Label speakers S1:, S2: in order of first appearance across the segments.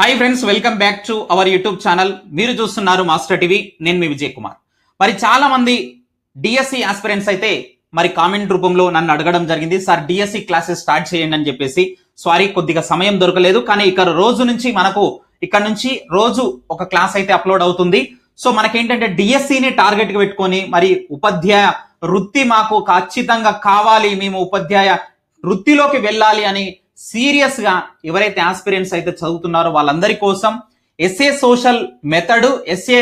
S1: Hi friends welcome back to our YouTube channel మీరు చూస్తున్నారు master TV నేను మీ విజయ్ కుమార్. మరి చాలా మంది డిఎస్సి ఆస్పిరెంట్స్ అయితే మరి కామెంట్ రూపంలో నన్ను అడగడం జరిగింది. సార్ డిఎస్సి క్లాసెస్ స్టార్ట్ చేయండి అని చెప్పేసి సారీ కొద్దిగా సమయం దొరకలేదు. కానీ ఇక్కడ రోజు నుంచి మనకు ఇక్కడ నుంచి రోజు ఒక క్లాస్ అయితే అప్లోడ్ అవుతుంది. సో మనకేంటంటే డిఎస్సిని టార్గెట్గా పెట్టుకొని మరి ఉపాధ్యాయ వృత్తి మాకు ఖచ్చితంగా కావాలి. మేము ఉపాధ్యాయ వృత్తిలోకి వెళ్ళాలి అని సీరియస్గా ఎవరైతే ఆస్పిరెంట్స్ అయితే చదువుతున్నారో వాళ్ళందరి కోసం SA social method SA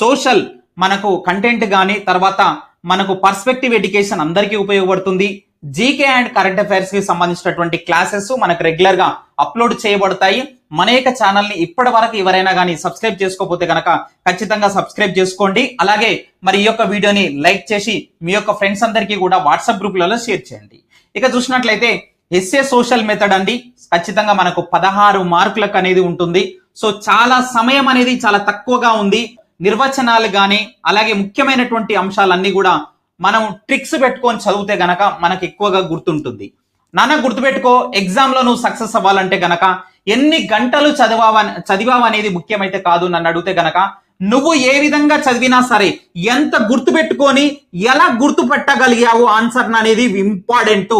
S1: social మనకు కంటెంట్ కానీ తర్వాత మనకు పర్స్పెక్టివ్ ఎడ్యుకేషన్ అందరికీ ఉపయోగపడుతుంది. జీకే అండ్ కరెంట్ అఫైర్స్కి సంబంధించినటువంటి క్లాసెస్ మనకు రెగ్యులర్గా అప్లోడ్ చేయబడతాయి. మన యొక్క ఛానల్ని ఇప్పటి వరకు ఎవరైనా కానీ సబ్స్క్రైబ్ చేసుకోకపోతే కనుక ఖచ్చితంగా సబ్స్క్రైబ్ చేసుకోండి. అలాగే మరి ఈ యొక్క వీడియోని లైక్ చేసి మీ యొక్క ఫ్రెండ్స్ అందరికీ కూడా వాట్సాప్ గ్రూప్లలో షేర్ చేయండి. ఇక చూసినట్లయితే ఎస్ఏ సోషల్ మెథడ్ అండి. ఖచ్చితంగా మనకు పదహారు మార్కులకు అనేది ఉంటుంది. సో చాలా సమయం అనేది చాలా తక్కువగా ఉంది. నిర్వచనాలు కానీ అలాగే ముఖ్యమైనటువంటి అంశాలన్నీ కూడా మనం ట్రిక్స్ పెట్టుకొని చదివితే గనక మనకు ఎక్కువగా గుర్తుంటుంది. నాన్న గుర్తుపెట్టుకో ఎగ్జామ్లో నువ్వు సక్సెస్ అవ్వాలంటే గనక ఎన్ని గంటలు చదివావ చదివావనేది ముఖ్యమైతే కాదు నన్ను అడిగితే గనక నువ్వు ఏ విధంగా చదివినా సరే ఎంత గుర్తుపెట్టుకొని ఎలా గుర్తుపెట్టగలిగావు ఆన్సర్ అనేది ఇంపార్టెంట్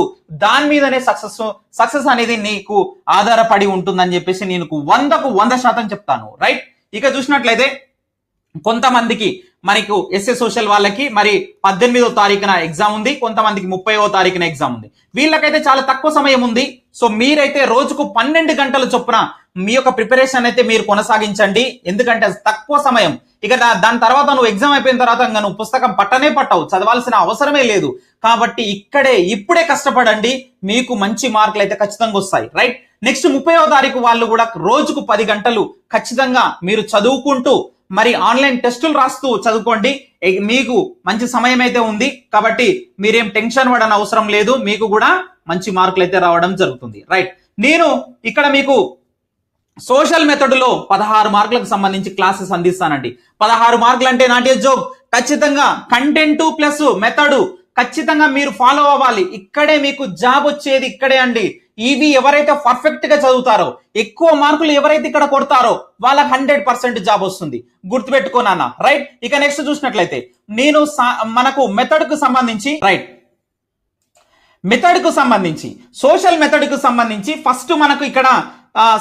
S1: దాని మీదనే సక్సెస్ సక్సెస్ అనేది నీకు ఆధారపడి ఉంటుందని చెప్పేసి నేను వందకు వంద శాతం చెప్తాను. రైట్ ఇక చూసినట్లయితే కొంతమందికి మనకు ఎస్ఏ సోషల్ వాళ్ళకి మరి పద్దెనిమిదో తారీఖున ఎగ్జామ్ ఉంది కొంతమందికి ముప్పైవ తారీఖున ఎగ్జామ్ ఉంది. వీళ్ళకైతే చాలా తక్కువ సమయం ఉంది. సో మీరైతే రోజుకు పన్నెండు గంటల చొప్పున మీ యొక్క ప్రిపరేషన్ అయితే మీరు కొనసాగించండి. ఎందుకంటే తక్కువ సమయం. ఇక దాని తర్వాత నువ్వు ఎగ్జామ్ అయిపోయిన తర్వాత ఇంకా నువ్వు పుస్తకం పట్టనే పట్టవు. చదవాల్సిన అవసరమే లేదు. కాబట్టి ఇక్కడే ఇప్పుడే కష్టపడండి. మీకు మంచి మార్కులు అయితే ఖచ్చితంగా వస్తాయి. రైట్? నెక్స్ట్ ముప్పైవ తారీఖు వాళ్ళు కూడా రోజుకు పది గంటలు ఖచ్చితంగా మీరు చదువుకుంటూ మరి ఆన్లైన్ టెస్టులు రాస్తూ చదువుకోండి. మీకు మంచి సమయం అయితే ఉంది. కాబట్టి మీరేం టెన్షన్ పడని అవసరం లేదు. మీకు కూడా మంచి మార్కులు అయితే రావడం జరుగుతుంది. రైట్? నేను ఇక్కడ మీకు సోషల్ మెథడ్లో పదహారు మార్కులకు సంబంధించి క్లాసెస్ అందిస్తానండి. పదహారు మార్కులు అంటే నాట్ జోబ్ జోక్. ఖచ్చితంగా కంటెంట్ ప్లస్ మెథడు ఖచ్చితంగా మీరు ఫాలో అవ్వాలి. ఇక్కడే మీకు జాబ్ వచ్చేది ఇక్కడే అండి. ఇవి ఎవరైతే పర్ఫెక్ట్గా చదువుతారో ఎక్కువ మార్కులు ఎవరైతే ఇక్కడ కొడతారో వాళ్ళకి హండ్రెడ్ పర్సెంట్ జాబ్ వస్తుంది. గుర్తుపెట్టుకోనా రైట్ ఇక నెక్స్ట్ చూసినట్లయితే నేను సా- మనకు మెథడ్కు సంబంధించి రైట్ మెథడ్కు సంబంధించి సోషల్ మెథడ్కు సంబంధించి ఫస్ట్ మనకు ఇక్కడ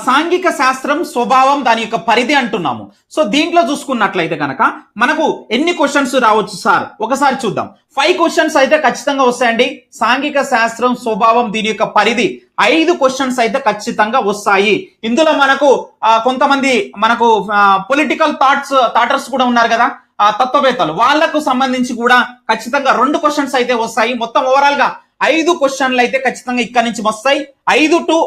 S1: సాంఘిక శాస్త్రం స్వభావం దాని యొక్క పరిధి అంటున్నాము. సో దీంట్లో చూసుకున్నట్లయితే కనుక మనకు ఎన్ని క్వశ్చన్స్ రావచ్చు సార్? ఒకసారి చూద్దాం. ఫైవ్ క్వశ్చన్స్ అయితే ఖచ్చితంగా వస్తాయండి. సాంఘిక శాస్త్రం స్వభావం దీని యొక్క పరిధి. ఐదు క్వశ్చన్స్ అయితే ఖచ్చితంగా వస్తాయి. ఇందులో మనకు కొంతమంది మనకు పొలిటికల్ థాట్స్ థాటర్స్ కూడా ఉన్నారు కదా? తత్వవేత్తలు. వాళ్ళకు సంబంధించి కూడా ఖచ్చితంగా రెండు క్వశ్చన్స్ అయితే వస్తాయి. మొత్తం ఓవరాల్గా ఐదు క్వశ్చన్లు అయితే ఖచ్చితంగా ఇక్కడ నుంచి వస్తాయి ఐదు టు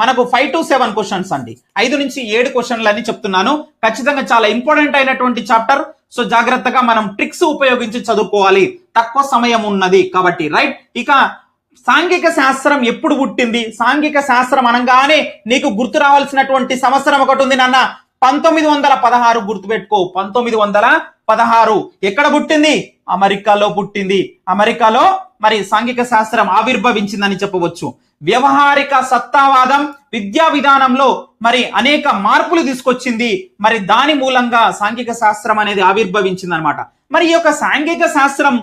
S1: మనకు ఫైవ్ టు సెవెన్ క్వశ్చన్స్ అండి. ఐదు నుంచి ఏడు క్వశ్చన్లు అని చెప్తున్నాను. ఖచ్చితంగా చాలా ఇంపార్టెంట్ అయినటువంటి చాప్టర్ సో జాగ్రత్తగా మనం ట్రిక్స్ ఉపయోగించి చదువుకోవాలి. తక్కువ సమయం ఉన్నది కాబట్టి రైట్ ఇక సాంఘిక శాస్త్రం ఎప్పుడు పుట్టింది? సాంఘిక శాస్త్రం అనగానే నీకు గుర్తు రావాల్సినటువంటి సంవత్సరం ఒకటి ఉంది నాన్న. పంతొమ్మిది వందల పదహారు గుర్తుపెట్టుకో. పంతొమ్మిది వందల పదహారు. ఎక్కడ పుట్టింది? అమెరికాలో పుట్టింది. అమెరికాలో మరి సాంఘిక శాస్త్రం ఆవిర్భవించిందని చెప్పవచ్చు. వ్యవహారిక సత్తావాదం విద్యా విధానంలో మరి అనేక మార్పులు తీసుకొచ్చింది. మరి దాని మూలంగా సాంఘిక శాస్త్రం అనేది ఆవిర్భవించింది అనమాట మరి ఈ యొక్క సాంఘిక శాస్త్రం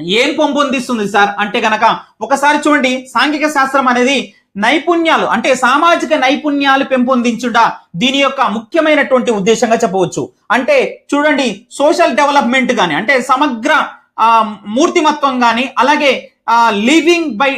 S1: ఏం పొంపొందిస్తుంది సార్? అంటే గనక ఒకసారి చూడండి. సాంఘిక శాస్త్రం అనేది నైపుణ్యాలు అంటే సామాజిక నైపుణ్యాలు పెంపొందించుట దీని యొక్క ముఖ్యమైనటువంటి ఉద్దేశంగా చెప్పవచ్చు. అంటే చూడండి సోషల్ డెవలప్మెంట్ కానీ అంటే సమగ్ర ఆ, మూర్తిమత్వం కానీ అలాగే living by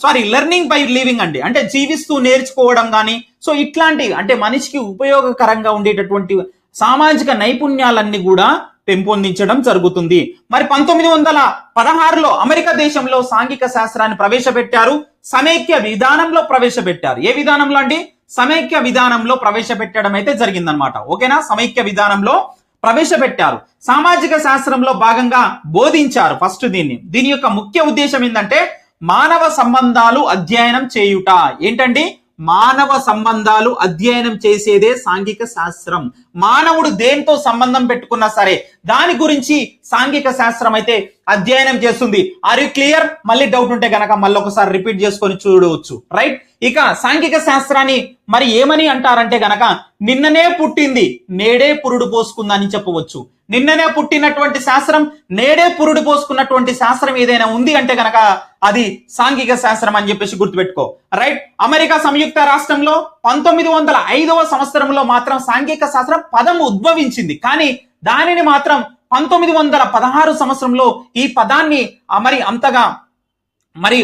S1: sorry learning by living అండి. అంటే జీవిస్తూ నేర్చుకోవడం కానీ సో ఇట్లాంటి అంటే మనిషికి ఉపయోగకరంగా ఉండేటటువంటి సామాజిక నైపుణ్యాలన్నీ కూడా పెంపొందించడం జరుగుతుంది. మరి పంతొమ్మిది వందల పదహారులో అమెరికా దేశంలో సాంఘిక శాస్త్రాన్ని ప్రవేశపెట్టారు. సమైక్య విధానంలో ప్రవేశపెట్టారు. ఏ విధానంలో అండి? సమైక్య విధానంలో ప్రవేశపెట్టడం అయితే జరిగిందనమాట ఓకేనా? సమైక్య విధానంలో ప్రవేశపెట్టారు. సామాజిక శాస్త్రంలో భాగంగా బోధించారు ఫస్ట్ దీన్ని. దీని యొక్క ముఖ్య ఉద్దేశం ఏంటంటే మానవ సంబంధాలు అధ్యయనం చేయుట. ఏంటండి? మానవ సంబంధాలు అధ్యయనం చేసేదే సాంఘిక శాస్త్రం. మానవుడు దేంతో సంబంధం పెట్టుకున్నా సరే దాని గురించి సాంఘిక శాస్త్రం అయితే అధ్యయనం చేస్తుంది. ఆర్ యు క్లియర్ మళ్ళీ డౌట్ ఉంటే గనక మళ్ళీ ఒకసారి రిపీట్ చేసుకొని చూడవచ్చు రైట్ ఇక సాంఘిక శాస్త్రాన్ని మరి ఏమని అంటారంటే గనక నిన్ననే పుట్టింది నేడే పురుడు పోసుకుందని చెప్పవచ్చు. నిన్ననే పుట్టినటువంటి శాస్త్రం నేడే పురుడు పోసుకున్నటువంటి శాస్త్రం ఏదైనా ఉంది అంటే గనక అది సాంఘిక శాస్త్రం అని చెప్పేసి గుర్తుపెట్టుకో. రైట్ అమెరికా సంయుక్త రాష్ట్రంలో పంతొమ్మిది వందల ఐదవ సంవత్సరంలో మాత్రం సాంఘిక శాస్త్రం పదం ఉద్భవించింది. కానీ దానిని మాత్రం పంతొమ్మిది వందల పదహారు సంవత్సరంలో ఈ పదాన్ని మరి అంతగా మరి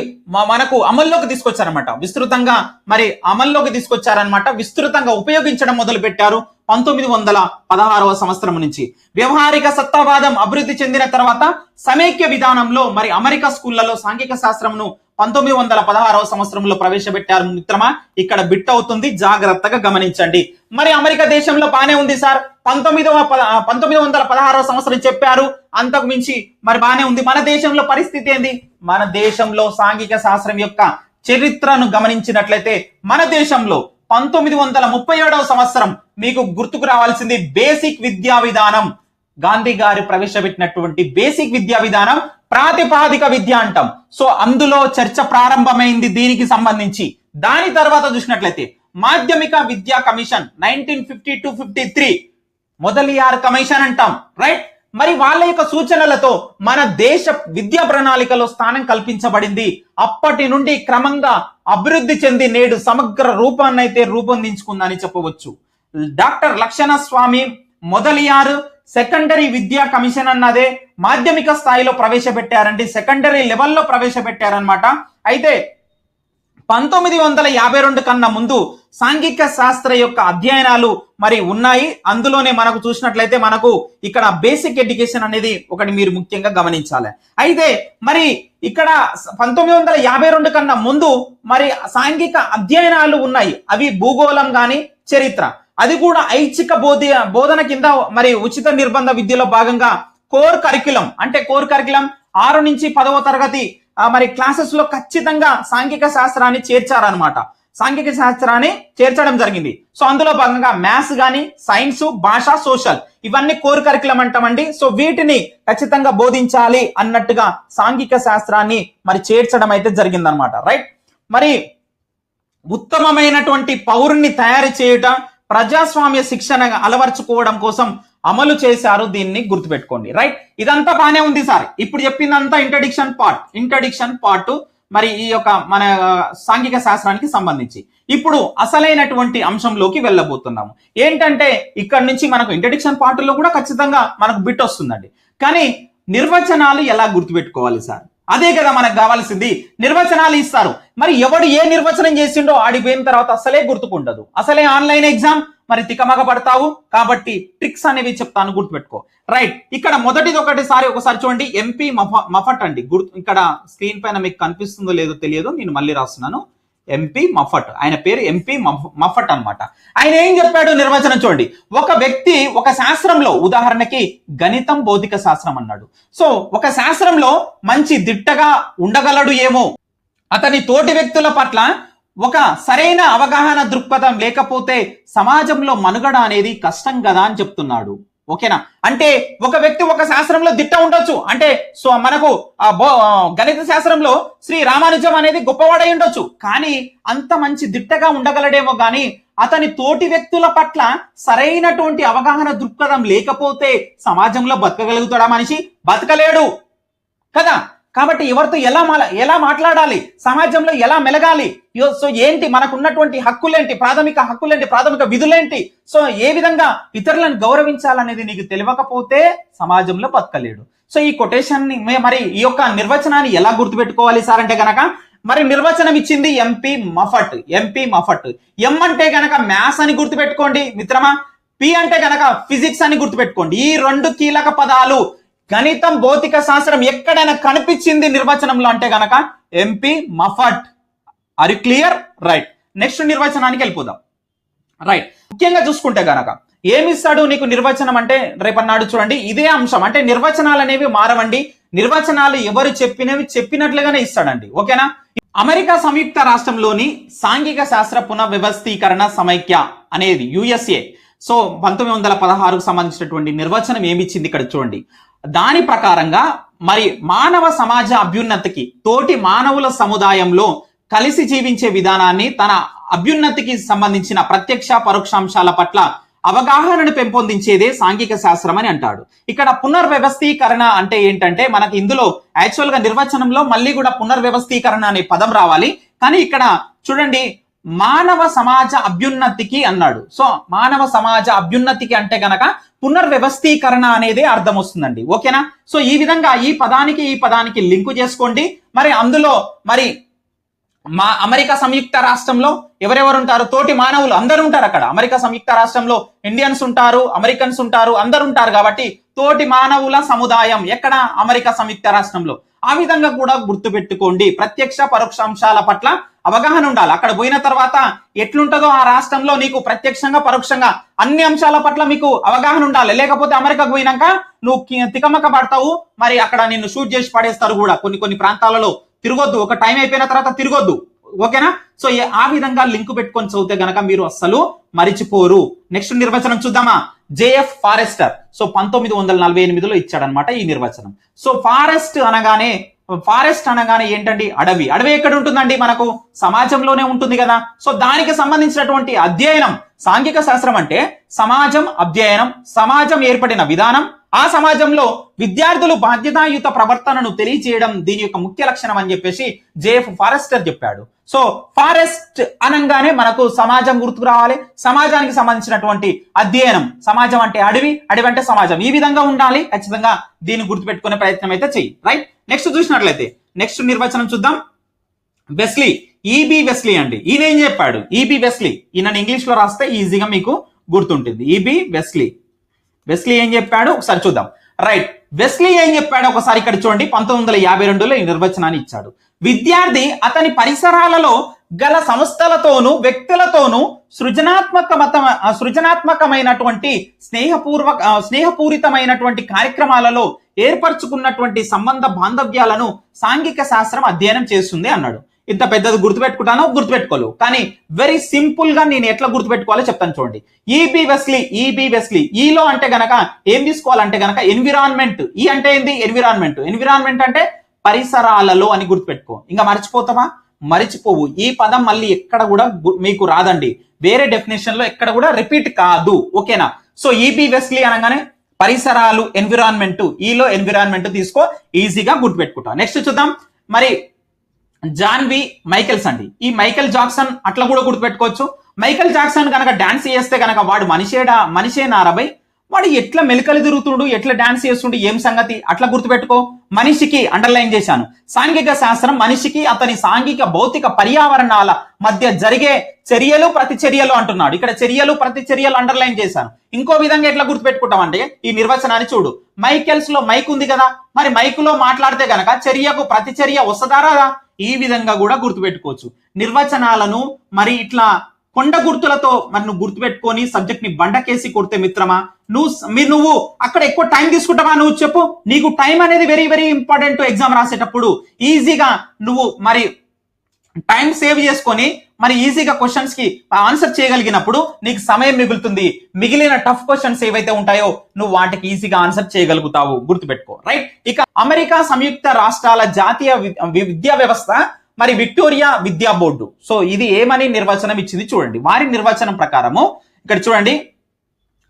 S1: మనకు అమల్లోకి తీసుకొచ్చారనమాట విస్తృతంగా మరి అమల్లోకి తీసుకొచ్చారనమాట విస్తృతంగా ఉపయోగించడం మొదలు పెట్టారు పంతొమ్మిది వందల పదహారవ సంవత్సరం నుంచి వ్యవహారిక సత్తావాదం అభివృద్ధి చెందిన తర్వాత సమైక్య విధానంలో మరి అమెరికా స్కూళ్ళలో సాంఘిక శాస్త్రంను పంతొమ్మిది వందల పదహారవ సంవత్సరంలో ప్రవేశపెట్టారు మిత్రమా? ఇక్కడ బిట్ అవుతుంది. జాగ్రత్తగా గమనించండి. మరి అమెరికా దేశంలో బానే ఉంది సార్. పంతొమ్మిదవ పంతొమ్మిది వందల పదహారవ సంవత్సరం చెప్పారు. అంతకు మించి మరి బానే ఉంది. మన దేశంలో పరిస్థితి ఏంది? మన దేశంలో సాంఘిక శాస్త్రం యొక్క చరిత్రను గమనించినట్లయితే మన దేశంలో పంతొమ్మిది వందల ముప్పై ఏడవ సంవత్సరం మీకు గుర్తుకు రావాల్సింది బేసిక్ విద్యా విధానం. గాంధీ గారు ప్రవేశపెట్టినటువంటి బేసిక్ విద్యా విధానం ప్రాతిపాదిక విద్య అంటాం. సో అందులో చర్చ ప్రారంభమైంది దీనికి సంబంధించి. దాని తర్వాత చూసినట్లయితే మాధ్యమిక విద్యా commission nineteen fifty two fifty three Mudaliar commission అంటాం. రైట్? మరి వాళ్ళ యొక్క సూచనలతో మన దేశ విద్యా ప్రణాళికలో స్థానం కల్పించబడింది. అప్పటి నుండి క్రమంగా అభివృద్ధి చెంది నేడు సమగ్ర రూపాన్ని అయితే రూపొందించుకుందని చెప్పవచ్చు. డాక్టర్ లక్షణ స్వామి మొదలియారు సెకండరీ విద్యా కమిషన్ అన్నదే మాధ్యమిక స్థాయిలో ప్రవేశపెట్టారండి. సెకండరీ లెవెల్లో ప్రవేశపెట్టారనమాట అయితే పంతొమ్మిది వందల యాభై రెండు కన్నా ముందు సాంఘిక శాస్త్ర యొక్క అధ్యయనాలు మరి ఉన్నాయి. అందులోనే మనకు చూసినట్లయితే మనకు ఇక్కడ బేసిక్ ఎడ్యుకేషన్ అనేది ఒకటి మీరు ముఖ్యంగా గమనించాలి. అయితే మరి ఇక్కడ పంతొమ్మిది వందల యాభై రెండు కన్నా ముందు మరి సాంఘిక అధ్యయనాలు ఉన్నాయి. అవి భూగోళం కానీ చరిత్ర. అది కూడా ఐచ్ఛిక బోధి బోధన కింద మరి ఉచిత నిర్బంధ విద్యలో భాగంగా కోర్ కరికులం. అంటే కోర్ కరికులం ఆరు నుంచి పదవ తరగతి మరి క్లాసెస్లో ఖచ్చితంగా సాంఘిక శాస్త్రాన్ని చేర్చారనమాట సాంఘిక శాస్త్రాన్ని చేర్చడం జరిగింది. సో అందులో భాగంగా మ్యాథ్స్ కానీ సైన్స్ భాష సోషల్ ఇవన్నీ కోర్ కరికులం అంటామండి. సో వీటిని ఖచ్చితంగా బోధించాలి అన్నట్టుగా సాంఘిక శాస్త్రాన్ని మరి చేర్చడం అయితే జరిగిందనమాట రైట్ మరి ఉత్తమమైనటువంటి పౌరుణ్ణి తయారు చేయటం ప్రజాస్వామ్య శిక్షణ అలవర్చుకోవడం కోసం అమలు చేశారు దీన్ని గుర్తుపెట్టుకోండి. రైట్ ఇదంతా బానే ఉంది సార్. ఇప్పుడు చెప్పిందంతా ఇంట్రడిక్షన్ పార్ట్ ఇంట్రడిక్షన్ పార్ట్ మరి ఈ యొక్క మన సాంఘిక శాస్త్రానికి సంబంధించి. ఇప్పుడు అసలైనటువంటి అంశంలోకి వెళ్ళబోతున్నాము. ఏంటంటే ఇక్కడ నుంచి మనకు ఇంట్రడిక్షన్ పార్ట్లో కూడా ఖచ్చితంగా మనకు బిట్ వస్తుందండి. కానీ నిర్వచనాలు ఎలా గుర్తుపెట్టుకోవాలి సార్? అదే కదా మనకు కావాల్సింది. నిర్వచనాలు ఇస్తారు. మరి ఎవడు ఏ నిర్వచనం చేసిండో ఆడిపోయిన తర్వాత అసలే గుర్తుకుండదు. అసలే ఆన్లైన్ ఎగ్జామ్ మరి తికమగ పడతావు కాబట్టి ట్రిక్స్ అనేవి చెప్తాను గుర్తుపెట్టుకో. రైట్ ఇక్కడ మొదటిది ఒకటిసారి ఒకసారి చూడండి. ఎంపీ మఫట్ అండి. గుర్తు ఇక్కడ స్క్రీన్ పైన మీకు కనిపిస్తుందో లేదో తెలియదు. నేను మళ్ళీ రాస్తున్నాను. MP Moffat. ఆయన పేరు ఎంపీ మఫట్ అన్నమాట. ఆయన ఏం చెప్పాడు? నిర్వచనం చూడండి. ఒక వ్యక్తి ఒక శాస్త్రంలో ఉదాహరణకి గణితం భౌతిక శాస్త్రం అన్నాడు. సో ఒక శాస్త్రంలో మంచి దిట్టగా ఉండగలడు ఏమో? అతని తోటి వ్యక్తుల పట్ల ఒక సరైన అవగాహన దృక్పథం లేకపోతే సమాజంలో మనుగడ అనేది కష్టం కదా అని చెప్తున్నాడు. ఓకేనా? అంటే ఒక వ్యక్తి ఒక శాస్త్రంలో దిట్ట ఉండొచ్చు. అంటే సో మనకు ఆ బో- గణిత శాస్త్రంలో శ్రీ రామానుజం అనేది గొప్పవాడై ఉండొచ్చు. కానీ అంత మంచి దిట్టగా ఉండగలడేమో కానీ అతని తోటి వ్యక్తుల పట్ల సరైనటువంటి అవగాహన దృక్పథం లేకపోతే సమాజంలో బతకగలుగుతాడా మనిషి? బతకలేడు. కదా? కాబట్టి ఎవరితో ఎలా ఎలా మాట్లాడాలి? సమాజంలో ఎలా మెలగాలి? సో ఏంటి? మనకున్నటువంటి హక్కులేంటి? ప్రాథమిక హక్కులేంటి? ప్రాథమిక విధులేంటి? సో ఏ విధంగా ఇతరులను గౌరవించాలనేది నీకు తెలియకపోతే సమాజంలో బతకలేడు. సో ఈ కొటేషన్ని మే- మరి ఈ యొక్క నిర్వచనాన్ని ఎలా గుర్తుపెట్టుకోవాలి సార్ అంటే గనక మరి నిర్వచనం ఇచ్చింది ఎంపీ మఫట్ ఎంపీ మఫట్. ఎం అంటే గనక మ్యాథ్స్ అని గుర్తుపెట్టుకోండి మిత్రమా. పి అంటే గనక ఫిజిక్స్ అని గుర్తుపెట్టుకోండి. ఈ రెండు కీలక పదాలు గణితం భౌతిక శాస్త్రం ఎక్కడైనా కనిపించింది నిర్వచనంలో అంటే గనక MP Moffat are you clear right next నిర్వచనానికి వెళ్ళిపోదాం. రైట్ ముఖ్యంగా చూసుకుంటే గనక ఏమిస్తాడు నీకు నిర్వచనం అంటే రేపన్నాడు చూడండి ఇదే అంశం. అంటే నిర్వచనాలు అనేవి మారవండి. నిర్వచనాలు ఎవరు చెప్పినవి చెప్పినట్లుగానే ఇస్తాడండి. ఓకేనా? అమెరికా సంయుక్త రాష్ట్రంలోని సాంఘిక శాస్త్ర పునర్వ్యవస్థీకరణ సమైక్య అనేది యుఎస్ఏ సో పంతొమ్మిది వందల పదహారుకు సంబంధించినటువంటి నిర్వచనం ఏమిచ్చింది ఇక్కడ చూడండి. దాని ప్రకారంగా మరి మానవ సమాజ అభ్యున్నతికి తోటి మానవుల సముదాయంలో కలిసి జీవించే విధానాన్ని తన అభ్యున్నతికి సంబంధించిన ప్రత్యక్ష పరోక్షాంశాల పట్ల అవగాహనను పెంపొందించేదే సాంఘిక శాస్త్రం అని అంటాడు. ఇక్కడ పునర్వ్యవస్థీకరణ అంటే ఏంటంటే మనకి ఇందులో యాక్చువల్గా నిర్వచనంలో మళ్ళీ కూడా పునర్వ్యవస్థీకరణ అనే పదం రావాలి. కానీ ఇక్కడ చూడండి మానవ సమాజ అభ్యున్నతికి అన్నాడు. సో మానవ సమాజ అభ్యున్నతికి అంటే గనక పునర్వ్యవస్థీకరణ అనేది అర్థం వస్తుందండి ఓకేనా? సో ఈ విధంగా ఈ పదానికి ఈ పదానికి లింకు చేసుకోండి. మరి అందులో మరి మా అమెరికా సంయుక్త రాష్ట్రంలో ఎవరెవరు ఉంటారు తోటి మానవులు అందరూ ఉంటారు అక్కడ. అమెరికా సంయుక్త రాష్ట్రంలో ఇండియన్స్ ఉంటారు అమెరికన్స్ ఉంటారు అందరు ఉంటారు కాబట్టి తోటి మానవుల సముదాయం ఎక్కడ? అమెరికా సంయుక్త రాష్ట్రంలో. ఆ విధంగా కూడా గుర్తుపెట్టుకోండి. ప్రత్యక్ష పరోక్ష అంశాల పట్ల అవగాహన ఉండాలి. అక్కడ పోయిన తర్వాత ఎట్లుంటుందో ఆ రాష్ట్రంలో నీకు ప్రత్యక్షంగా పరోక్షంగా అన్ని అంశాల పట్ల మీకు అవగాహన ఉండాలి. లేకపోతే అమెరికాకు పోయినాక నువ్వు తికమక పడతావు. మరి అక్కడ నిన్ను షూట్ చేసి పడేస్తారు కూడా. కొన్ని కొన్ని ప్రాంతాలలో తిరగొద్దు. ఒక టైం అయిపోయిన తర్వాత తిరగొద్దు. ఓకేనా? సో ఆ విధంగా లింక్ పెట్టుకొని చదివితే గనక మీరు అస్సలు మరిచిపోరు. నెక్స్ట్ నిర్వచనం చూద్దామా? JF forester. సో పంతొమ్మిది వందల నలభై ఎనిమిదిలో ఇచ్చాడనమాట ఈ నిర్వచనం. సో ఫారెస్ట్ అనగానే ఫారెస్ట్ అనగానే ఏంటండి? అడవి. అడవి ఎక్కడ ఉంటుందండి మనకు? సమాజంలోనే ఉంటుంది కదా. సో దానికి సంబంధించినటువంటి అధ్యయనం సాంఘిక శాస్త్రం అంటే సమాజం అధ్యయనం సమాజం ఏర్పడిన విధానం ఆ సమాజంలో విద్యార్థులు బాధ్యతాయుత ప్రవర్తనను తెలియజేయడం దీని యొక్క ముఖ్య లక్షణం అని చెప్పేసి జేఎఫ్ ఫారెస్టర్ చెప్పాడు. సో ఫారెస్ట్ అనగానే మనకు సమాజం గుర్తుకు రావాలి. సమాజానికి సంబంధించినటువంటి అధ్యయనం. సమాజం అంటే అడవి అడవి అంటే సమాజం. ఈ విధంగా ఉండాలి. ఖచ్చితంగా దీన్ని గుర్తుపెట్టుకునే ప్రయత్నం అయితే చెయ్యి. రైట్ నెక్స్ట్ చూసినట్లయితే నెక్స్ట్ నిర్వచనం చూద్దాం. వెస్లీ ఈబి వెస్లీ అండి. ఈయన ఏం చెప్పాడు ఈబి వెస్లీ ఈయన ఇంగ్లీష్లో రాస్తే ఈజీగా మీకు గుర్తుంటుంది. ఈబి వెస్లీ వెస్లీ ఏం చెప్పాడు? ఒకసారి చూద్దాం. రైట్ వెస్లీ ఏం చెప్పాడు? ఒకసారి ఇక్కడ చూడండి. పంతొమ్మిది వందల యాభై రెండులో ఈ నిర్వచనాన్ని ఇచ్చాడు. విద్యార్థి అతని పరిసరాలలో గల సంస్థలతోనూ వ్యక్తులతోనూ సృజనాత్మక మత సృజనాత్మకమైనటువంటి స్నేహపూర్వక స్నేహపూరితమైనటువంటి కార్యక్రమాలలో ఏర్పరచుకున్నటువంటి సంబంధ బాంధవ్యాలను సాంఘిక శాస్త్రం అధ్యయనం చేస్తుంది అన్నాడు. ఇంత పెద్దది గుర్తుపెట్టుకుంటానో గుర్తుపెట్టుకోలేవు కానీ వెరీ సింపుల్గా నేను ఎట్లా గుర్తుపెట్టుకోవాలో చెప్తాను చూడండి. ఈబి వెస్లీ ఈబి వెస్లీ ఈలో అంటే గనక ఏం తీసుకోవాలంటే గనక ఎన్విరాన్మెంట్ ఈ e అంటే ఏంది? ఎన్విరాన్మెంట్ ఎన్విరాన్మెంట్ అంటే పరిసరాలలో అని గుర్తుపెట్టుకో. ఇంకా మర్చిపోతావా? మరిచిపోవు. ఈ పదం మళ్ళీ ఎక్కడ కూడా మీకు రాదండి. వేరే డెఫినేషన్లో ఎక్కడ కూడా రిపీట్ కాదు. ఓకేనా? సో ఈబి వెస్లీ అనగానే పరిసరాలు ఎన్విరాన్మెంట్ ఈలో ఎన్విరాన్మెంట్ తీసుకో ఈజీగా గుర్తుపెట్టుకుంటాం. నెక్స్ట్ చూద్దాం. మరి జాన్వి మైకెల్స్ అండి. ఈ మైకెల్ జాక్సన్ అట్లా కూడా గుర్తుపెట్టుకోవచ్చు. మైకెల్ జాక్సన్ కనుక డాన్స్ చేస్తే కనుక వాడు మనిషేడా మనిషే అరబై వాడు ఎట్లా మెలికలు తిరుగుతుడు ఎట్లా డాన్స్ చేస్తుండు ఏం సంగతి? అట్లా గుర్తుపెట్టుకో. మనిషికి అండర్లైన్ చేశాను. సాంఘిక శాస్త్రం మనిషికి అతని సాంఘిక భౌతిక పర్యావరణాల మధ్య జరిగే చర్యలు ప్రతిచర్యలు అంటున్నాడు. ఇక్కడ చర్యలు ప్రతిచర్యలు అండర్లైన్ చేశాను. ఇంకో విధంగా ఎట్లా గుర్తుపెట్టుకుంటాం అంటే ఈ నిర్వచనాన్ని చూడు. మైకెల్స్లో మైక్ ఉంది కదా? మరి మైక్లో మాట్లాడితే గనక చర్యకు ప్రతిచర్య వస్తుందా రాదా? ఈ విధంగా కూడా గుర్తుపెట్టుకోవచ్చు. నిర్వచనాలను మరి ఇట్లా కొండ గుర్తులతో మరి నువ్వు గుర్తుపెట్టుకొని సబ్జెక్ట్ని బండకేసి కొడితే మిత్రమా? నువ్వు మీరు నువ్వు అక్కడ ఎక్కువ టైం తీసుకుంటావా? నువ్వు చెప్పు. నీకు టైం అనేది వెరీ వెరీ ఇంపార్టెంట్ ఎగ్జామ్ రాసేటప్పుడు. ఈజీగా నువ్వు మరి టైం సేవ్ చేసుకొని మరి ఈజీగా క్వశ్చన్స్కి ఆన్సర్ చేయగలిగినప్పుడు నీకు సమయం మిగులుతుంది. మిగిలిన టఫ్ క్వశ్చన్స్ ఏవైతే ఉంటాయో నువ్వు వాటికి ఈజీగా ఆన్సర్ చేయగలుగుతావు. గుర్తుపెట్టుకో. రైట్ ఇక అమెరికా సంయుక్త రాష్ట్రాల జాతీయ వి- విద్యా వ్యవస్థ మరి విక్టోరియా విద్యా బోర్డు. సో ఇది ఏమని నిర్వచనం ఇచ్చింది చూడండి. వారి నిర్వచనం ప్రకారము ఇక్కడ చూడండి.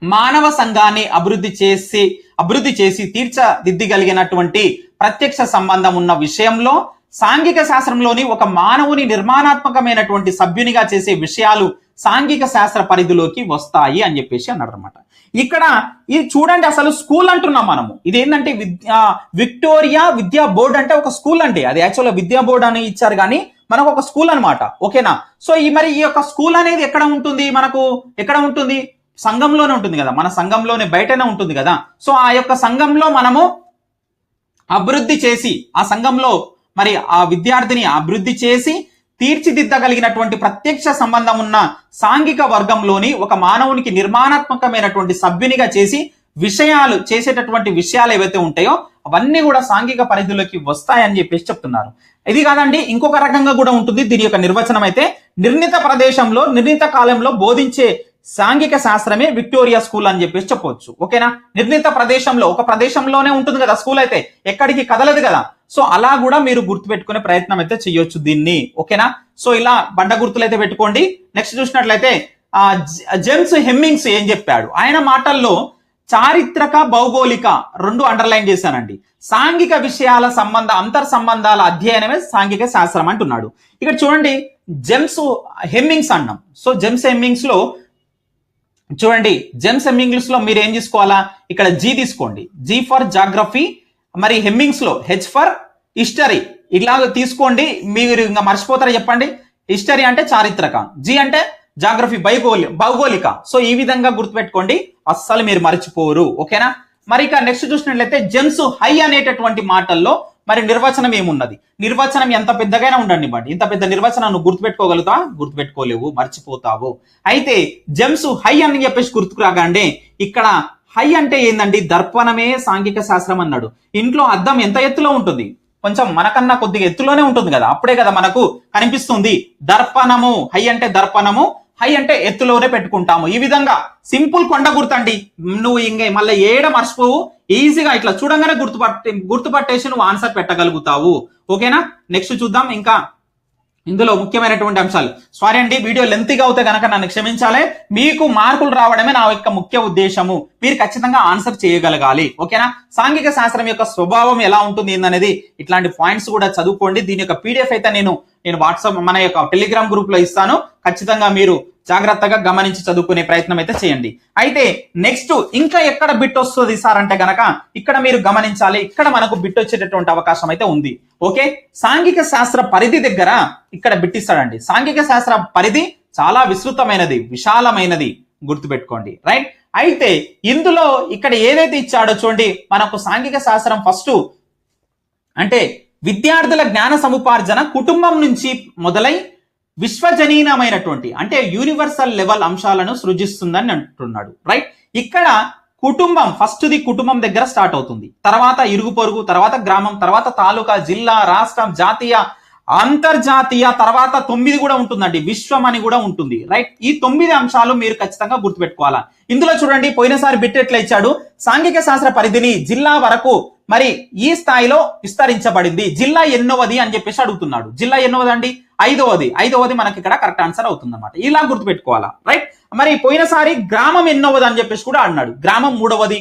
S1: మానవ సంఘాన్ని అభివృద్ధి చేసి అభివృద్ధి చేసి తీర్చదిద్దగలిగినటువంటి ప్రత్యక్ష సంబంధం ఉన్న విషయంలో సాంఘిక శాస్త్రంలోని ఒక మానవుని నిర్మాణాత్మకమైనటువంటి సభ్యునిగా చేసే విషయాలు సాంఘిక శాస్త్ర పరిధిలోకి వస్తాయి అని చెప్పేసి అన్నాడు అనమాట ఇక్కడ ఇది చూడండి అసలు స్కూల్ అంటున్నాం మనము. ఇది ఏంటంటే విద్యా విక్టోరియా విద్యా బోర్డ్ అంటే ఒక స్కూల్ అండి. అది యాక్చువల్గా విద్యా బోర్డు అని ఇచ్చారు కానీ మనకు ఒక స్కూల్ అన్నమాట. ఓకేనా? సో ఈ మరి ఈ యొక్క స్కూల్ అనేది ఎక్కడ ఉంటుంది? మనకు ఎక్కడ ఉంటుంది? సంఘంలోనే ఉంటుంది కదా. మన సంఘంలోనే బయటనే ఉంటుంది కదా. సో ఆ యొక్క సంఘంలో మనము అభివృద్ధి చేసి ఆ సంఘంలో మరి ఆ విద్యార్థిని అభివృద్ధి చేసి తీర్చిదిద్దగలిగినటువంటి ప్రత్యక్ష సంబంధం ఉన్న సాంఘిక వర్గంలోని ఒక మానవునికి నిర్మాణాత్మకమైనటువంటి సభ్యునిగా చేసి విషయాలు చేసేటటువంటి విషయాలు ఏవైతే ఉంటాయో అవన్నీ కూడా సాంఘిక పరిధిలోకి వస్తాయని చెప్పేసి చెప్తున్నారు. ఇది కాదండి ఇంకొక రకంగా కూడా ఉంటుంది. దీని యొక్క నిర్వచనం అయితే నిర్ణీత ప్రదేశంలో నిర్ణీత కాలంలో బోధించే సాంఘిక శాస్త్రమే విక్టోరియా స్కూల్ అని చెప్పేసి చెప్పవచ్చు. ఓకేనా? నిర్ణీత ప్రదేశంలో ఒక ప్రదేశంలోనే ఉంటుంది కదా స్కూల్ అయితే. ఎక్కడికి కదలదు కదా. సో అలా కూడా మీరు గుర్తుపెట్టుకునే ప్రయత్నం అయితే చేయొచ్చు దీన్ని ఓకేనా? సో ఇలా బండ గుర్తులు అయితే పెట్టుకోండి. నెక్స్ట్ చూసినట్లయితే జెమ్స్ జేమ్స్ హెమ్మింగ్స్ ఏం చెప్పాడు? ఆయన మాటల్లో చారిత్రక భౌగోళిక రెండు అండర్లైన్ చేశానండి. సాంఘిక విషయాల సంబంధ అంతర్ సంబంధాల అధ్యయనమే సాంఘిక శాస్త్రం అంటున్నాడు. ఇక్కడ చూడండి జెమ్స్ హెమ్మింగ్స్ అన్నాం. సో జెమ్స్ హెమ్మింగ్స్లో చూడండి జెమ్స్ హెమ్మింగ్స్లో మీరు ఏం తీసుకోవాలా? ఇక్కడ జీ తీసుకోండి. జీ ఫర్ జాగ్రఫీ మరి హెమ్మింగ్స్లో హెచ్ ఫర్ హిస్టరీ ఇట్లా తీసుకోండి మీరు ఇంకా మర్చిపోతారా చెప్పండి. హిస్టరీ అంటే చారిత్రక. జీ అంటే జాగ్రఫీ భౌగోళి భౌగోళిక. సో ఈ విధంగా గుర్తుపెట్టుకోండి. అస్సలు మీరు మర్చిపోరు. ఓకేనా? మరి ఇక నెక్స్ట్ చూసినట్లయితే జెమ్స్ హై అనేటటువంటి మాటల్లో మరి నిర్వచనం ఏమున్నది? నిర్వచనం ఎంత పెద్దగానే ఉండండి బట్ ఇంత పెద్ద నిర్వచనం నువ్వు గుర్తుపెట్టుకోగలుగుతా గుర్తుపెట్టుకోలేవు. మర్చిపోతావు. అయితే జెమ్స్ హై అని చెప్పేసి గుర్తుకురాగాండి ఇక్కడ హై అంటే ఏందండి? దర్పణమే సాంఘిక శాస్త్రం అన్నాడు. ఇంట్లో అద్దం ఎంత ఎత్తులో ఉంటుంది? కొంచెం మనకన్నా కొద్దిగా ఎత్తులోనే ఉంటుంది కదా. అప్పుడే కదా మనకు కనిపిస్తుంది దర్పణము. హై అంటే దర్పణము హై అంటే ఎత్తులోనే పెట్టుకుంటాము. ఈ విధంగా సింపుల్ కొండ గుర్తండి. నువ్వు ఇంకే మళ్ళీ ఏడ మర్చిపోవు. ఈజీగా ఇట్లా చూడంగానే గుర్తుపట్టి గుర్తుపట్టేసి నువ్వు ఆన్సర్ పెట్టగలుగుతావు. ఓకేనా? నెక్స్ట్ చూద్దాం. ఇంకా ఇందులో ముఖ్యమైనటువంటి అంశాలు. సారీ అండి వీడియో లెంతీగా అవుతే కనుక నన్ను క్షమించాలి. మీకు మార్కులు రావడమే నా యొక్క ముఖ్య ఉద్దేశము. మీరు ఖచ్చితంగా ఆన్సర్ చేయగలగాలి. ఓకేనా సాంఘిక శాస్త్రం యొక్క స్వభావం ఎలా ఉంటుంది ఏందనేది ఇట్లాంటి పాయింట్స్ కూడా చదువుకోండి. దీని యొక్క పీడిఎఫ్ అయితే నేను నేను వాట్సాప్ మన యొక్క టెలిగ్రామ్ గ్రూప్లో ఇస్తాను. ఖచ్చితంగా మీరు జాగ్రత్తగా గమనించి చదువుకునే ప్రయత్నం అయితే చేయండి. అయితే నెక్స్ట్ ఇంకా ఎక్కడ బిట్ వస్తుంది సార్ అంటే గనక ఇక్కడ మీరు గమనించాలి ఇక్కడ మనకు బిట్ వచ్చేటటువంటి అవకాశం అయితే ఉంది. ఓకే? సాంఘిక శాస్త్ర పరిధి దగ్గర ఇక్కడ బిట్ ఇస్తాడండి. సాంఘిక శాస్త్ర పరిధి చాలా విస్తృతమైనది విశాలమైనది గుర్తుపెట్టుకోండి. రైట్ అయితే ఇందులో ఇక్కడ ఏదైతే ఇచ్చాడో చూడండి మనకు సాంఘిక శాస్త్రం ఫస్ట్ అంటే విద్యార్థుల జ్ఞాన సముపార్జన కుటుంబం నుంచి మొదలై విశ్వజనీనమైనటువంటి అంటే యూనివర్సల్ లెవెల్ అంశాలను సృజిస్తుందని అంటున్నాడు. రైట్ ఇక్కడ కుటుంబం ఫస్ట్ ది కుటుంబం దగ్గర స్టార్ట్ అవుతుంది. తర్వాత ఇరుగు పొరుగు తర్వాత గ్రామం తర్వాత తాలూకా జిల్లా రాష్ట్రం జాతీయ అంతర్జాతీయ తర్వాత తొమ్మిది కూడా ఉంటుందండి. విశ్వం అని కూడా ఉంటుంది. రైట్ ఈ తొమ్మిది అంశాలు మీరు ఖచ్చితంగా గుర్తుపెట్టుకోవాలా? ఇందులో చూడండి పోయినసారి బిట్ ఎట్లా ఇచ్చాడు? సాంఘిక శాస్త్ర పరిధిని జిల్లా వరకు మరి ఈ స్థాయిలో విస్తరించబడింది. జిల్లా ఎన్నోవది అని చెప్పేసి అడుగుతున్నాడు. జిల్లా ఎన్నోవది అండి ఐదవది ఐదవది మనకి ఇక్కడ కరెక్ట్ ఆన్సర్ అవుతుంది అనమాట ఇలా గుర్తుపెట్టుకోవాలా రైట్ మరి పోయినసారి గ్రామం ఎన్నోవది అని చెప్పేసి కూడా అన్నాడు గ్రామం మూడవది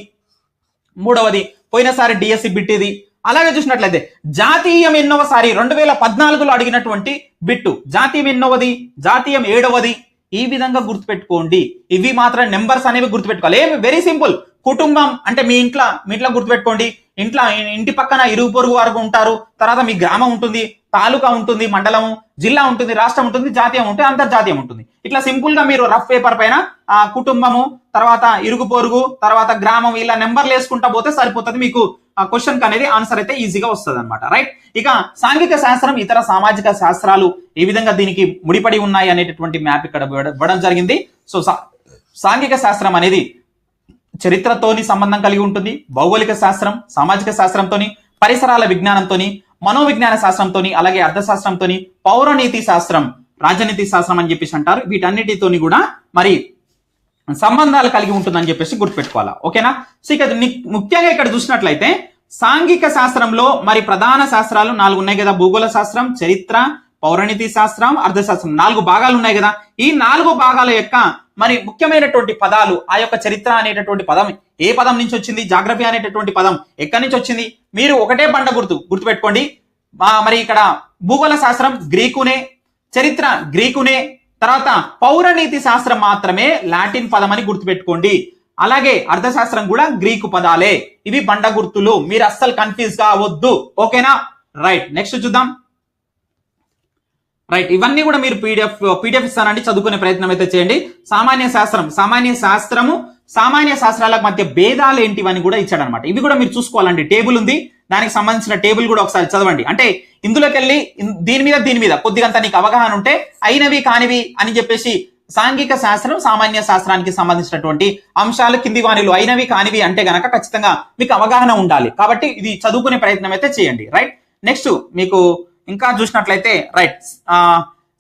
S1: మూడవది పోయినసారి డిఎస్సి బిట్ ఇది అలాగే చూసినట్లయితే జాతీయం ఎన్నోవసారి రెండు వేల పద్నాలుగులో అడిగినటువంటి బిట్టు. జాతీయం ఎన్నోవది జాతీయం ఏడవది ఈ విధంగా గుర్తుపెట్టుకోండి. ఇవి మాత్రం నెంబర్స్ అనేవి గుర్తుపెట్టుకోవాలి. ఏమి? వెరీ సింపుల్ కుటుంబం అంటే మీ ఇంట్లో మీ ఇంట్లో గుర్తుపెట్టుకోండి. ఇంట్లో ఇంటి పక్కన ఇరుగు పొరుగు వరకు ఉంటారు. తర్వాత మీ గ్రామం ఉంటుంది. తాలూకా ఉంటుంది మండలము జిల్లా ఉంటుంది రాష్ట్రం ఉంటుంది జాతీయం ఉంటుంది అంతర్జాతీయం ఉంటుంది. ఇట్లా సింపుల్గా మీరు రఫ్ పేపర్ పైన ఆ కుటుంబము తర్వాత ఇరుగు పొరుగు తర్వాత గ్రామం ఇలా నెంబర్లు వేసుకుంటా పోతే సరిపోతుంది మీకు ఆ క్వశ్చన్ అనేది ఆన్సర్ అయితే ఈజీగా వస్తుంది అనమాట రైట్? ఇక సాంఘిక శాస్త్రం ఇతర సామాజిక శాస్త్రాలు ఏ విధంగా దీనికి ముడిపడి ఉన్నాయి అనేటటువంటి మ్యాప్ ఇక్కడ ఇవ్వడం జరిగింది. సో సా- సాంఘిక శాస్త్రం అనేది చరిత్రతోని సంబంధం కలిగి ఉంటుంది భౌగోళిక శాస్త్రం సామాజిక శాస్త్రంతోని పరిసరాల విజ్ఞానంతోని మనోవిజ్ఞాన శాస్త్రంతో అలాగే అర్థశాస్త్రంతో పౌరనీతి శాస్త్రం రాజనీతి శాస్త్రం అని చెప్పేసి అంటారు. వీటన్నిటితోని కూడా మరి సంబంధాలు కలిగి ఉంటుందని చెప్పేసి గుర్తుపెట్టుకోవాలా? ఓకేనా? సో ఇక ముఖ్యంగా ఇక్కడ చూసినట్లయితే సాంఘిక శాస్త్రంలో మరి ప్రధాన శాస్త్రాలు నాలుగు ఉన్నాయి కదా. భూగోళ శాస్త్రం చరిత్ర పౌరాణితి శాస్త్రం అర్థశాస్త్రం నాలుగు భాగాలు ఉన్నాయి కదా. ఈ నాలుగు భాగాల యొక్క మరి ముఖ్యమైనటువంటి పదాలు ఆ యొక్క చరిత్ర అనేటటువంటి పదం ఏ పదం నుంచి వచ్చింది? జాగ్రఫీ అనేటటువంటి పదం ఎక్కడి నుంచి వచ్చింది? మీరు ఒకటే పంట గుర్తు గుర్తుపెట్టుకోండి. మరి ఇక్కడ భూగోళ శాస్త్రం గ్రీకునే చరిత్ర గ్రీకునే తర్వాత పౌరనీతి శాస్త్రం మాత్రమే లాటిన్ పదం అని గుర్తుపెట్టుకోండి. అలాగే అర్థశాస్త్రం కూడా గ్రీకు పదాలే. ఇవి బండ గుర్తులు. మీరు అస్సలు కన్ఫ్యూజ్ కావద్దు ఓకేనా? రైట్ నెక్స్ట్ చూద్దాం. రైట్ ఇవన్నీ కూడా మీరు పీడిఎఫ్ పీడిఎఫ్ ఇస్తానండి చదువుకునే ప్రయత్నం అయితే చేయండి. సామాన్య శాస్త్రం సామాన్య శాస్త్రము సామాన్య శాస్త్రాల మధ్య భేదాలు ఏంటివని కూడా ఇచ్చాడనమాట. ఇవి కూడా మీరు చూసుకోవాలండి. టేబుల్ ఉంది దానికి సంబంధించిన టేబుల్ కూడా ఒకసారి చదవండి. అంటే ఇందులోకి వెళ్ళి దీని మీద దీని మీద కొద్దిగంత నీకు అవగాహన ఉంటే అయినవి కానివి అని చెప్పేసి సాంఘిక శాస్త్రం సామాన్య శాస్త్రానికి సంబంధించినటువంటి అంశాలు కింది వాణిలు అయినవి కానివి అంటే గనక ఖచ్చితంగా మీకు అవగాహన ఉండాలి. కాబట్టి ఇది చదువుకునే ప్రయత్నం అయితే చేయండి. రైట్ నెక్స్ట్ మీకు ఇంకా చూసినట్లయితే రైట్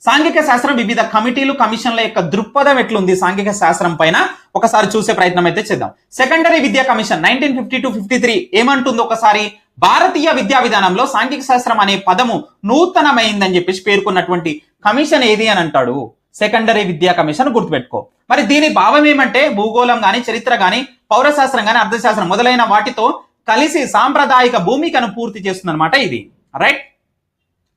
S1: సాంఘిక శాస్త్రం వివిధ కమిటీలు కమిషన్ల యొక్క దృక్పథం ఎట్లుంది సాంఘిక శాస్త్రం పైన? ఒకసారి చూసే ప్రయత్నం అయితే చేద్దాం. సెకండరీ విద్యా commission nineteen fifty two fifty three ఏమంటుంది ఒకసారి? భారతీయ విద్యా విధానంలో సాంఘిక శాస్త్రం అనే పదము నూతనమైందని చెప్పేసి పేర్కొన్నటువంటి కమిషన్ ఏది అని అంటాడు? సెకండరీ విద్యా కమిషన్ గుర్తుపెట్టుకో. మరి దీని భావం ఏమంటే భూగోళం గాని చరిత్ర గాని పౌరశాస్త్రం గాని అర్థశాస్త్రం మొదలైన వాటితో కలిసి సాంప్రదాయిక భూమికను పూర్తి చేస్తుందన్నమాట ఇది. రైట్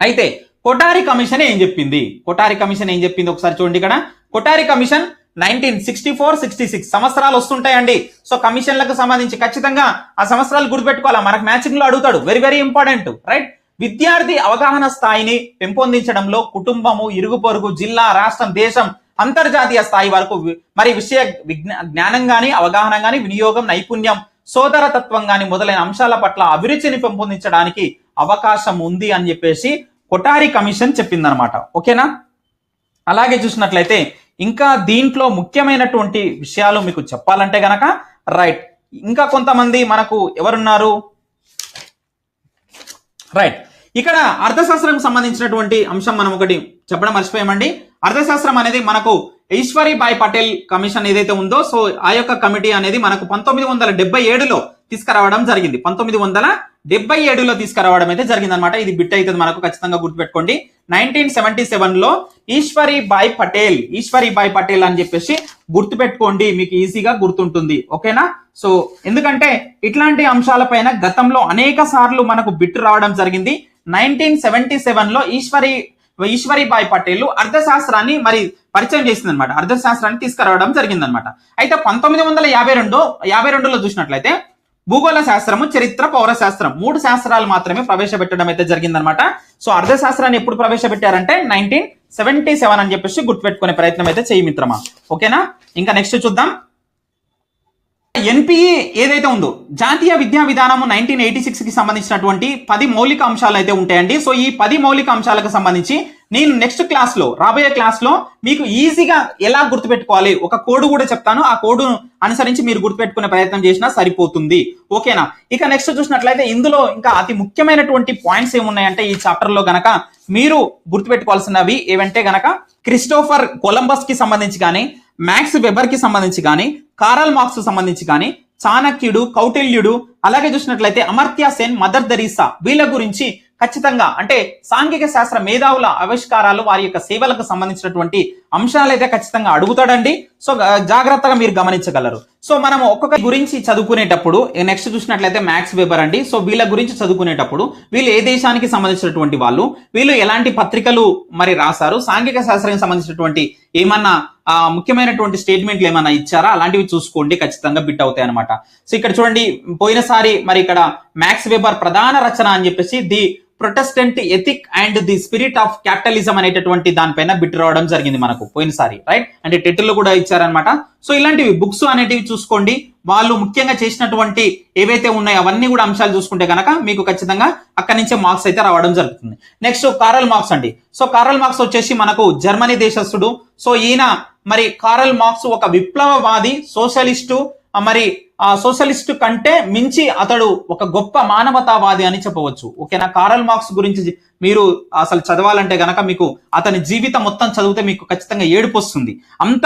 S1: అయితే కొటారి కమిషన్ ఏం చెప్పింది? కొటారి కమిషన్ ఏం చెప్పింది ఒకసారి చూడండి ఇక్కడ. Kothari commission nineteen sixty four sixty six సంవత్సరాలు వస్తుంటాయండి. సో కమిషన్లకు సంబంధించి ఖచ్చితంగా ఆ సంవత్సరాలు గుర్తుపెట్టుకోవాలా? మనకు మ్యాచింగ్లో అడుగుతాడు. వెరీ వెరీ ఇంపార్టెంట్ రైట్ విద్యార్థి అవగాహన స్థాయిని పెంపొందించడంలో కుటుంబము ఇరుగు పొరుగు జిల్లా రాష్ట్రం దేశం అంతర్జాతీయ స్థాయి వరకు మరి విషయ విజ్ఞా- జ్ఞానం గాని అవగాహన గాని వినియోగం నైపుణ్యం సోదరతత్వం గాని మొదలైన అంశాల పట్ల అభిరుచిని పెంపొందించడానికి అవకాశం ఉంది అని చెప్పేసి కొటారి కమిషన్ చెప్పిందనమాట. ఓకేనా? అలాగే చూసినట్లయితే ఇంకా దీంట్లో ముఖ్యమైనటువంటి విషయాలు మీకు చెప్పాలంటే గనక రైట్. ఇంకా కొంతమంది మనకు ఎవరున్నారు? రైట్. ఇక్కడ అర్థశాస్త్రంకి సంబంధించినటువంటి అంశం మనం ఒకటి చెప్పడం మర్చిపోయామండి. అర్థశాస్త్రం అనేది మనకు ఈశ్వరీబాయ్ పటేల్ కమిషన్ ఏదైతే ఉందో సో ఆ యొక్క కమిటీ అనేది మనకు పంతొమ్మిది వందల డెబ్బై ఏడులో తీసుకురావడం జరిగింది. పంతొమ్మిది వందల డెబ్బై ఏడులో తీసుకురావడం అయితే జరిగిందనమాట ఇది బిట్ అవుతుంది మనకు ఖచ్చితంగా గుర్తుపెట్టుకోండి. నైన్టీన్ సెవెంటీ సెవెన్లో ఈశ్వరీబాయ్ పటేల్ ఈశ్వరీబాయ్ పటేల్ అని చెప్పేసి గుర్తుపెట్టుకోండి మీకు ఈజీగా గుర్తుంటుంది. ఓకేనా? సో ఎందుకంటే ఇట్లాంటి అంశాలపైన గతంలో అనేక సార్లు మనకు బిట్ రావడం జరిగింది. నైన్టీన్ సెవెంటీ సెవెన్లో ఈశ్వరి ఈశ్వరీబాయ్ పటేల్ అర్థశాస్త్రాన్ని మరి పరిచయం చేసింది అనమాట అర్థశాస్త్రాన్ని తీసుకురావడం జరిగిందనమాట అయితే పంతొమ్మిది వందల యాభై రెండు యాభై రెండులో చూసినట్లయితే భూగోళ శాస్త్రము చరిత్ర పౌర శాస్త్రం మూడు శాస్త్రాలు మాత్రమే ప్రవేశపెట్టడం అయితే జరిగిందనమాట సో అర్థశాస్త్రాన్ని ఎప్పుడు ప్రవేశపెట్టారంటే నైన్టీన్ సెవెంటీ సెవెన్ అని చెప్పేసి గుర్తుపెట్టుకునే ప్రయత్నం అయితే చేయి మిత్రమా. ఓకేనా? ఇంకా నెక్స్ట్ చూద్దాం. ఎన్పిఏ ఏదైతే ఉందో జాతీయ విద్యా విధానం నైన్టీన్ ఎయిటీ సిక్స్కి సంబంధించినటువంటి పది మౌలిక అంశాలు అయితే ఉంటాయండి. సో ఈ పది మౌలిక అంశాలకు సంబంధించి నేను నెక్స్ట్ క్లాస్లో రాబోయే క్లాస్లో మీకు ఈజీగా ఎలా గుర్తుపెట్టుకోవాలి? ఒక కోడ్ కూడా చెప్తాను. ఆ కోడ్ అనుసరించి మీరు గుర్తుపెట్టుకునే ప్రయత్నం చేసినా సరిపోతుంది. ఓకేనా? ఇక నెక్స్ట్ చూసినట్లయితే ఇందులో ఇంకా అతి ముఖ్యమైనటువంటి పాయింట్స్ ఏమున్నాయంటే ఈ చాప్టర్లో గనక మీరు గుర్తుపెట్టుకోవాల్సినవి ఏవంటే గనక క్రిస్టోఫర్ కొలంబస్కి సంబంధించి కానీ మ్యాక్స్ వెబర్కి సంబంధించి కానీ కారల్ మార్క్స్ సంబంధించి కానీ చాణక్యుడు కౌటిల్యుడు అలాగే చూసినట్లయితే అమర్త్య సేన్ మదర్ దరీసా వీళ్ళ గురించి ఖచ్చితంగా అంటే సాంఘిక శాస్త్ర మేధావుల ఆవిష్కారాలు వారి యొక్క సేవలకు సంబంధించినటువంటి అంశాలు అయితే ఖచ్చితంగా అడుగుతాడండి. సో జాగ్రత్తగా మీరు గమనించగలరు. సో మనం ఒక్కొక్క గురించి చదువుకునేటప్పుడు నెక్స్ట్ చూసినట్లయితే మ్యాక్స్ వెబర్ అండి. సో వీళ్ళ గురించి చదువుకునేటప్పుడు వీళ్ళు ఏ దేశానికి సంబంధించినటువంటి వాళ్ళు వీళ్ళు ఎలాంటి పత్రికలు మరి రాశారు సాంఘిక శాస్త్రానికి సంబంధించినటువంటి ఏమన్నా ముఖ్యమైనటువంటి స్టేట్మెంట్లు ఏమైనా ఇచ్చారా? అలాంటివి చూసుకోండి ఖచ్చితంగా బిట్ అవుతాయి అనమాట సో ఇక్కడ చూడండి పోయినసారి మరి ఇక్కడ మ్యాక్స్ వెబర్ ప్రధాన రచన అని చెప్పేసి the protestant ethic and the spirit of capitalism అనేటటువంటి దానిపైన బిట్ రావడం జరిగింది మనకు పోయినసారి రైట్ అంటే టెటిల్ కూడా ఇచ్చారనమాట సో ఇలాంటివి బుక్స్ అనేటివి చూసుకోండి. వాళ్ళు ముఖ్యంగా చేసినటువంటి ఏవైతే ఉన్నాయో అవన్నీ కూడా అంశాలు చూసుకుంటే కనుక మీకు ఖచ్చితంగా అక్కడి నుంచే మార్క్స్ అయితే రావడం జరుగుతుంది. నెక్స్ట్ కారల్ మార్క్స్ అండి. సో కారల్ మార్క్స్ వచ్చేసి మనకు జర్మనీ దేశస్థుడు. సో ఈయన మరి కారల్ మార్క్స్ ఒక విప్లవవాది సోషలిస్టు మరి ఆ సోషలిస్ట్ కంటే మించి అతడు ఒక గొప్ప మానవతావాది అని చెప్పవచ్చు. ఓకేనా? కారల్ మార్క్స్ గురించి మీరు అసలు చదవాలంటే గనక మీకు అతని జీవితం మొత్తం చదివితే మీకు ఖచ్చితంగా ఏడుపు వస్తుంది. అంత